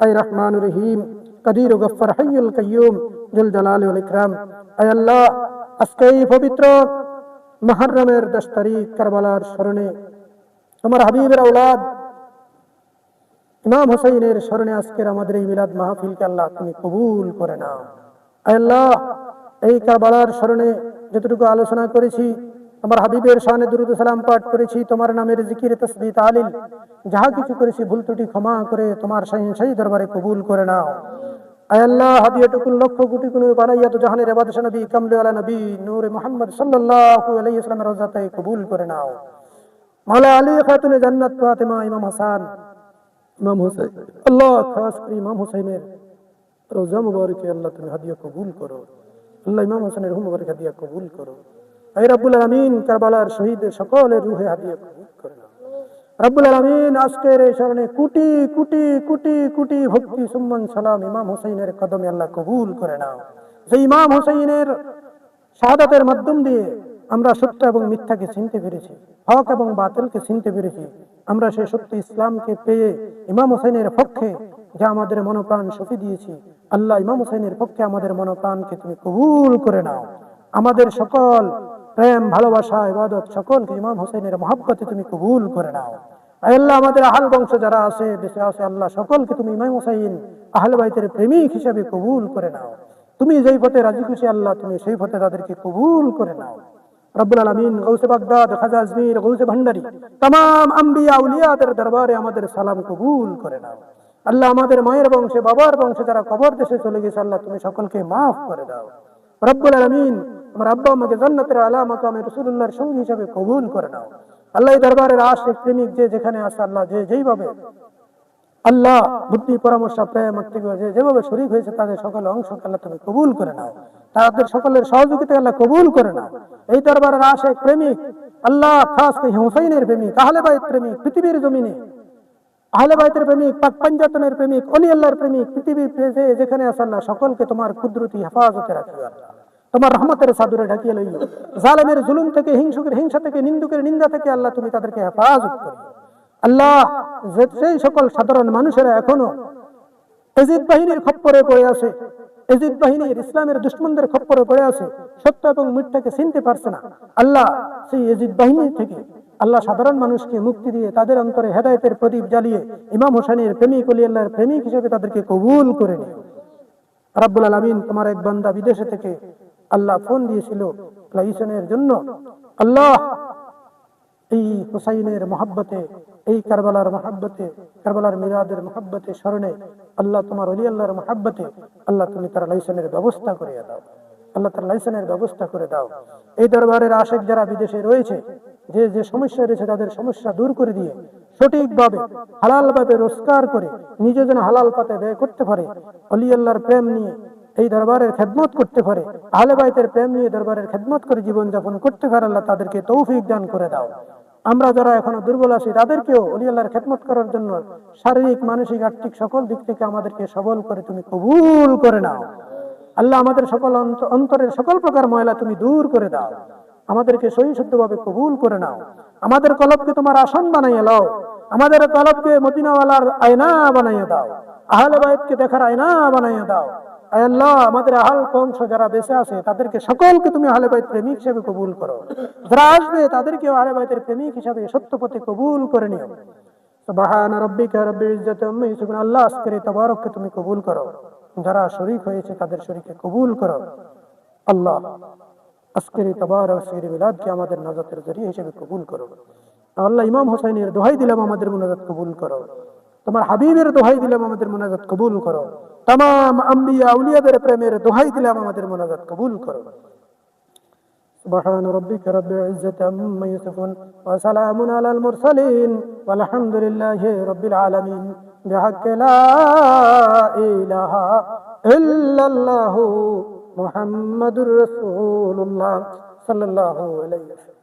I রহমান রহিম কদির গফর হাইয়ুল কাইয়ুম জুল জালাল ইকরাম আয় আল্লাহ আজকে এই পবিত্র মহরমের দশ তারিখ কারবালার স্মরণে তোমার হাবিবের আওলাদ ইমাম হোসেনের স্মরণে আজকের আমাদের এই মিলাদ মাহফিলকে আল্লাহ তুমি কবুল করে নাও আল্লাহ এই কারবালার স্মরণে যতটুকু আলোচনা করেছি তোমার হাবিবের শানে দুরুদ সালাম পাঠ করেছি, তোমার নামের জিকির তসবি তালিল, যাহা কিছু করেছি ভুল ত্রুটি ক্ষমা করে তোমার সেই সেই দরবারে কবুল করে নাও। আয় আল্লাহ, হাদিয়াটুকুল লক্ষ কোটি কোন বানাইয়া তো জাহানের নবী নবী, নূরে মোহাম্মদ সাল্লাল্লাহু আলাইহি কবুল করে নাও। মাওলা আলী খাতুনে জান্নাত ইমাম হাসান, ইমাম হোসেন আল্লাহ খাস করে ইমাম হোসেনের রোজা মুবারকে আল্লাহ তুমি হাদিয়া কবুল করো। আল্লাহ ইমাম হোসেনের রুহ মুবারক হাদিয়া কবুল করো। এই রব্বুল আলামিন কারবালার সকলের রুহে রব্বুল আলামিন আজকের এই স্মরণে ভক্তি সুম্মান সালাম ইমাম কদমে আল্লাহ কবুল করে নাও। সেই ইমাম শাহাদাতের মাধ্যম দিয়ে আমরা সত্য এবং মিথ্যাকে চিনতে পেরেছি, হক এবং বাতিলকে চিনতে পেরেছি, আমরা সেই সত্য ইসলামকে পেয়ে ইমাম হোসেনের পক্ষে যা আমাদের মনোপ্রাণ সফি দিয়েছি, আল্লাহ ইমাম হোসেনের পক্ষে আমাদের মনোপ্রাণকে তুমি কবুল করে নাও। আমাদের সকল প্রেম, ভালোবাসা, ইবাদত সকলকে ইমাম হোসেনের মহাব্বতে তুমি কবুল করে নাও। আল্লাহ, আমাদের আহাল বংশ যারা আছে, দেশে আছে, আল্লাহ সকলকে তুমি ইমাম হোসাইন আহল বাইতের প্রেমিক হিসাবে কবুল করে নাও। তুমি যেই পথে রাজি খুশি আল্লাহ, তুমি সেই পথে তাদেরকে কবুল করে নাও। রব্বুল আলমিন গৌসে বাগদাদ, খাজা আজমির, গৌসে ভান্ডারি তাম আম্বিয়া, উলিয়াদের দরবারে আমাদের সালাম কবুল করে নাও। আল্লাহ আমাদের মায়ের বংশে, বাবার বংশে যারা কবর দেশে চলে গেছে, আল্লাহ তুমি সকলকে মাফ করে দাও। রব্বুল আলমিন আমার আব্বা আমাকে জান্নাতের আলা মাকামে রসুল্লাহর সঙ্গী হিসাবে কবুল করে নাও। আল্লাহ দরবারের আশেখ প্রেমিক যে যেখানে আছে আল্লাহ, যে যেইভাবে আল্লাহ বুদ্ধি, পরামর্শ, প্রেম যে যেভাবে শরীর হয়েছে, তাদের সকলের অংশ আল্লাহ তুমি কবুল করে নাও। তাদের সকলের সহযোগিতা আল্লাহ কবুল করে নাও। এই দরবারের আশেখ প্রেমিক আল্লাহ, খাস হুসাইনের প্রেমিক, আহলে বাইত প্রেমিক, পৃথিবীর জমিনে। আহলে বাইতের প্রেমিক, পাক পাঞ্জাতনের প্রেমিক অলি আল্লাহর প্রেমিক, পৃথিবীর যেখানে আছে আল্লাহ, সকলকে তোমার কুদরতি হেফাজতে রাখিও আল্লাহ। তোমার রহমতের সাদুরে ঢাকিয়ে লইল। জালেমের জুলুম থেকে, হিংসুকের হিংসা থেকে, নিন্দুকের নিন্দা থেকে আল্লাহ তুমি তাদেরকে হেফাজত করো আল্লাহ সেই সকল সাধারণ মানুষেরা এখনও এজিদ বাহিনীর খপ্পরে পড়ে আছে, এজিদ বাহিনীর ইসলামের দুশ্মনদের খপ্পরে পড়ে আছে, সত্য এবং মিথ্যাকে চিনতে পারছে না। আল্লাহ সেই এজিদ বাহিনী থেকে আল্লাহ সাধারণ মানুষকে মুক্তি দিয়ে তাদের অন্তরে হেদায়েতের প্রদীপ জ্বালিয়ে ইমাম হোসেনের প্রেমিক অলি আল্লাহর প্রেমিক হিসেবে তাদেরকে কবুল করে নিও। রাব্বুল আলামিন তোমার এক বান্দা বিদেশে থেকে আল্লাহ ফোন দিয়েছিল লাইসেনের জন্য। আল্লাহ, এই হুসাইনের মহাব্বতে, এই কারবালার মহাব্বতে, কারবালার মিরাদের মহাব্বতে স্মরণে আল্লাহ তোমার অলি আল্লাহর মহাব্বতে আল্লাহ তুমি তার লাইসেনের ব্যবস্থা করে দাও। আল্লাহ তার লাইসেনের ব্যবস্থা করে দাও। এই দরবারের আশেক যারা বিদেশে রয়েছে, যে যে সমস্যা রয়েছে তাদের সমস্যা দূর করে দিয়ে সঠিকভাবে হালাল ভাবে রোজগার করে, নিজে যেন হালাল পাতে ব্যয় করতে পারে অলি আল্লাহর প্রেম নিয়ে এই দরবারের খেদমত করতে পারে। আহলে বাইতের প্রেম নিয়ে দরবারের খেদমত করে জীবন যাপন করতে পারে, আল্লাহ তাদেরকে তৌফিক দান করে দাও। আমরা যারা এখনও দুর্বল আছি, তাদেরকেও অলি আল্লাহর খেদমত করার জন্য শারীরিক, মানসিক, আর্থিক সকল দিক থেকে আমাদেরকে সবল করে তুমি কবুল করে নাও। আল্লাহ আমাদের সকল অন্তরের সকল প্রকার ময়লা তুমি দূর করে দাও। আমাদেরকে সহি শুদ্ধভাবে কবুল করে নাও। আমাদের কলবকে তোমার আসন বানাইয়া লাও। আমাদের কলবকে মদিনাওয়ালার আয়না বানাইয়া দাও। আহলে বাইতকে দেখার আয়না বানাইয়া দাও। আল্লাহ, আমাদের আহাল কংস যারা বেঁচে আছে, তাদেরকে সকলকে তুমি আহলে বাইত প্রেমিক হিসেবে কবুল করো। যারা আসবে, তাদেরকেও আহলে বাইতের প্রেমিক হিসাবে সত্য পথে কবুল করে নিও। ইজ্জাতি আম্মা আল্লাহ তাবারককে তুমি কবুল করো। যারা শরীক হয়েছে, তাদের শরীকে কবুল করো। আল্লাহ তাবারক আমাদের নাজাতের জরিয়া হিসেবে কবুল করো। আল্লাহ ইমাম হোসাইনের দোহাই দিলাম আমাদের মুনাজাত কবুল করো। তোমার হাবিবের দোহাই দিলাম আমাদের মুনাজাত কবুল করো তাম আম্বিয়া আউলিয়াদের প্রেমের দোহাই দিলাম আমাদের মুনাজাত কবুল করো سبحان ربك رب العزة عما يصفون وسلام على المرسلين والحمد لله رب العالمين بحق لا إله إلا الله محمد رسول الله صلى الله عليه وسلم